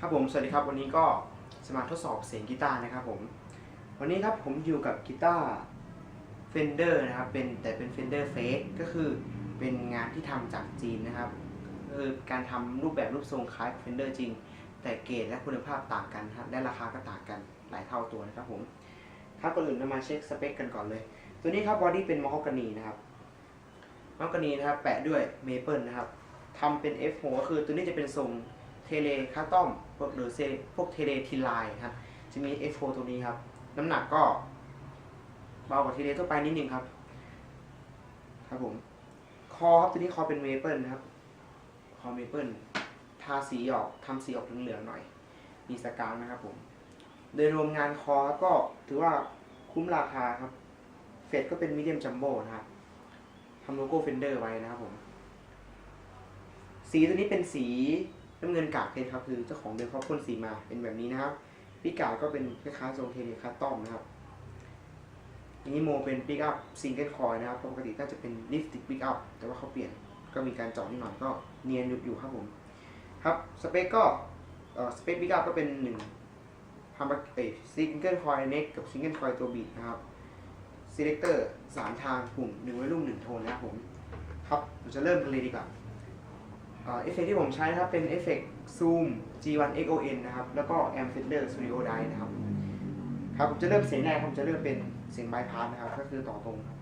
ครับผม สวัสดีครับ วันนี้ก็จะมาทดสอบเสียงกีตาร์นะครับผม วันนี้ครับผมอยู่กับกีตาร์ Fender นะครับ เป็นแต่เป็น Fender Fake ก็คือเป็นงานที่ทำจากจีนนะครับคือการทำรูปแบบรูปทรงคล้ายกับ Fender จริง แต่เกรดและคุณภาพต่างกันครับและราคาก็ต่างกันหลายเท่าตัวนะครับผมครับก่อนอื่นเรามาเช็คสเปคกันก่อนเลย ตัวนี้ครับบอดี้เป็นมอคกานีนะครับมอคกานีนะครับแปะด้วยเมเปิลนะครับทำเป็น F6 ก็คือตัวนี้จะเป็นทรงเทเลคาตอม พวกหรือเซพวกเทเลทิไลน์ครับ จะมี F4 ตัวนี้ครับ น้ำหนักก็เบากว่าเทเลทั่วไปนิดนึงครับ ครับผม คอครับตัวนี้คอเป็นเมเปิลนะครับ คอเมเปิลทาสีออกทำสีออกเหลืองๆหน่อย มีสกาวนะครับผม โดยรวมงานคอก็ถือว่าคุ้มราคาครับ เฟดก็เป็นมีเดียมจัมโบ้นะครับทำโลโก้เฟนเดอร์ไว้นะครับผม สีตัวนี้เป็นสี น้ำเงินกากเพชรครับคือเจ้าของเดิมเขาพ่นสีมาเป็นแบบนี้นะครับพิกาก็เป็นคล้ายๆทรงเทเลคัสตอมนะครับอันนี้โมเป็นปิกอัพซิงเกิลคอยนะครับปกติน่าจะเป็นลิฟติกปิกอัพแต่ว่าเขาเปลี่ยนก็มีการเจาะนิดหน่อยก็เนียนอยู่อยู่ครับผมครับสเปคก็สเปคปิกอัพก็เป็นหนึ่งทำเอซิงเกิลคอยเน็กกับซิงเกิลคอยตัวบีทนะครับซีเลคเตอร์สามทางปุ่มหนึ่งไว้รุ่มหนึ่งโทนนะครับผม ครับเราจะเริ่มกันเลยดีกว่า เอฟเฟกต์ที่ผมใช้นะครับเป็นเอฟเฟกต์ Zoom G1 XON นะครับ แล้วก็ Amp Fender Studio Die นะครับ ครับผมจะเริ่มเสียงแรกผมจะเริ่มเป็นเสียงบายพาสนะครับ ก็คือต่อตรงครับ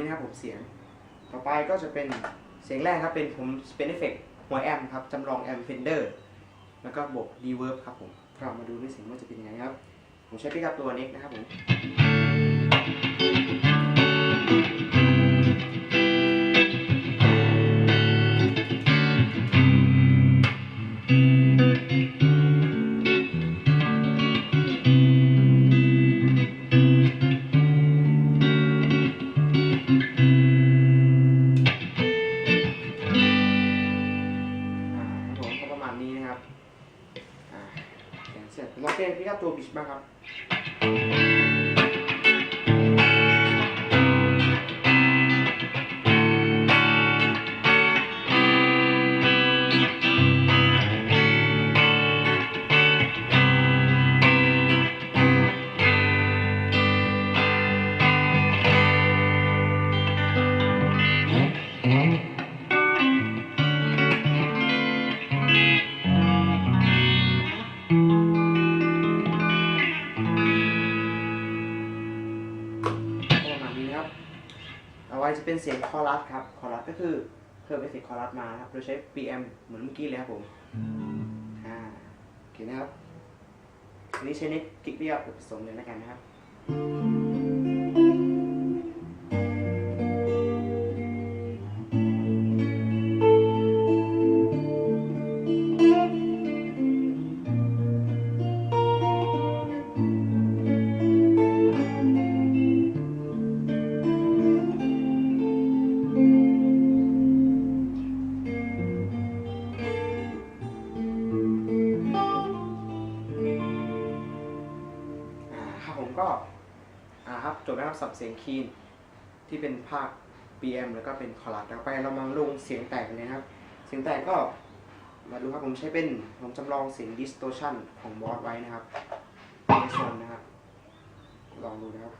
นี้นะครับผมเสียง ต่อไปก็จะเป็นเสียงแรกครับเป็นผมเป็นเอฟเฟกหัวแอมครับจำลองแอมเฟนเดอร์แล้วก็บวกดีเวิร์บครับผมเรามาดูด้วยเสียงว่าจะเป็นยังไงครับ ผมใช้พิกับตัวเน็กนะครับผม เสียงเองเต้นพิกับตัวบิชบ้างครับ จะเป็นเสียงคอรัสครับ คอรัสก็คือเพิ่มเอฟเฟกต์คอรัสมานะครับโดยใช้ PM เหมือนเมื่อกี้เลยครับผมอ่าโอเคนะครับอันนี้ใช้เน็ตกิกเรียบผสมเลยแล้วกันนะครับ สับเสียงคีนที่เป็นภาค BM แล้วก็เป็นคอรัสแล้วไปเรามาลงเสียงแตกเลยนะครับ เสียงแตกก็มาดูครับผมใช้เป็นผมจำลองเสียง distortion ของบอสไว้นะครับในโซนนะครับ ลองดูนะครับ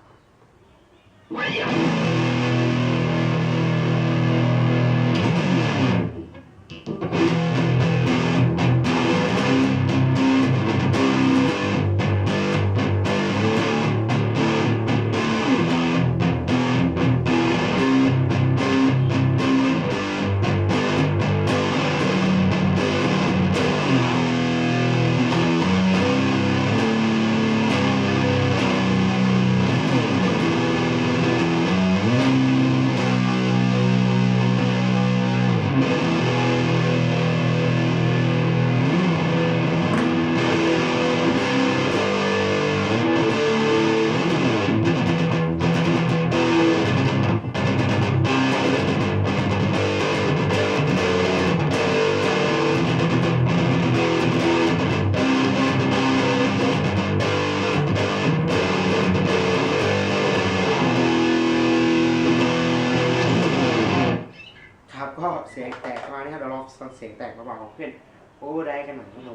ก็เสียงแตกประมาณนี้ครับเดี๋ยวลองฟังเสียงแตกเบาๆของเพื่อนโอ้ได้กันหน่อยครับผ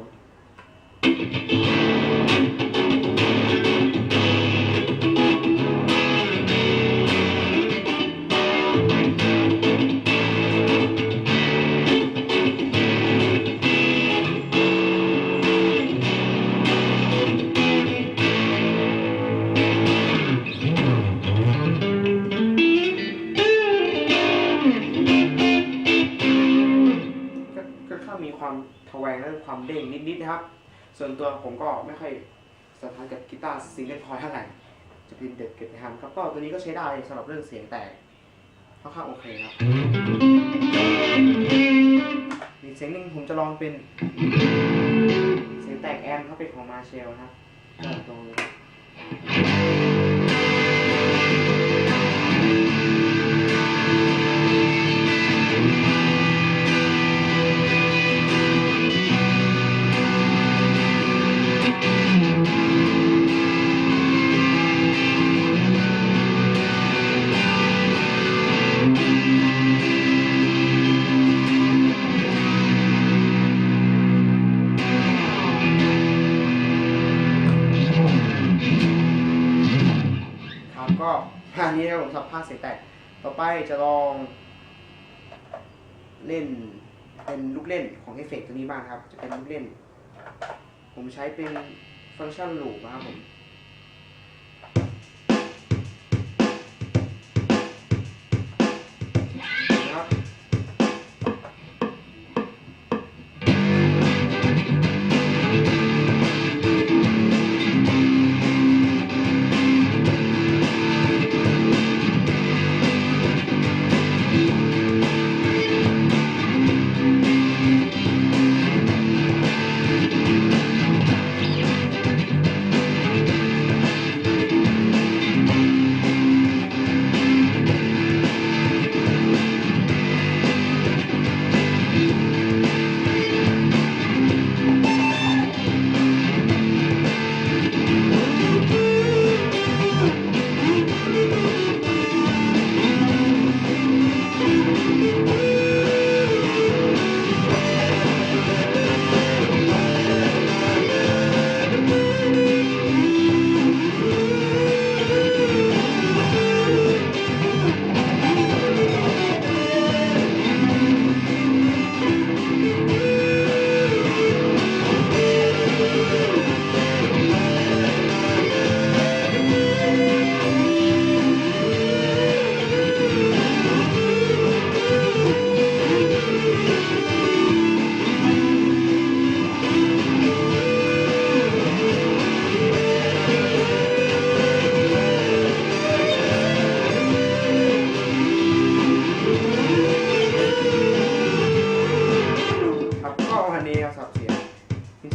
ม ส่วนตัวผมก็ไม่ค่อยสถานกับกีตาร์ซิงเกิลพอยเท่าไหร่จะเป็นเด็ดเกิดทำครับครับก็ตัวนี้ก็ใช้ได้สำหรับเรื่องเสียงแตกค่อนข้างโอเคครับอีกเสียงหนึ่งผมจะลองเป็น เสียงแตกแอมเขาเป็นของมาเชลนะครับตรงนี้ นนี้นะครับผมสับภาเสียงแตกต่อไปจะลอง เล่นเป็นลูกเล่นของเอฟเฟกต์ตัวนี้บ้างครับ จะเป็นลูกเล่น ผมใช้เป็นฟังก์ชันลูปนะครับผม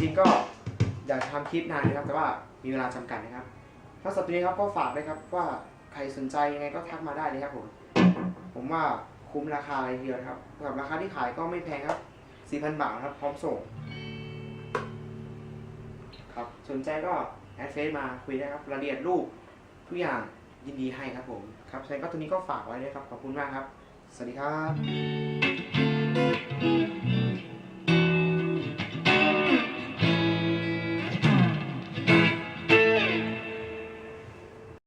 ริงๆก็อยากทำคลิปนานนะครับ แต่ว่ามีเวลาจำกัดนะครับ ถ้าสับตัวนี้ครับก็ฝากเลยครับว่าใครสนใจยังไงก็ทักมาได้เลยครับผม ผมว่าคุ้มราคาเลยทีเดียวครับสำหรับราคาที่ขายก็ไม่แพงครับ 4,000 บาทครับ พร้อมส่ง ครับ สนใจก็แอดเฟซมาคุยได้ครับรายละเอียดรูปทุกอย่างยินดีให้ครับผม ครับฉะนั้นก็ตัวนี้ก็ฝากไว้ด้วยครับ ขอบคุณมากครับ สวัสดีครับ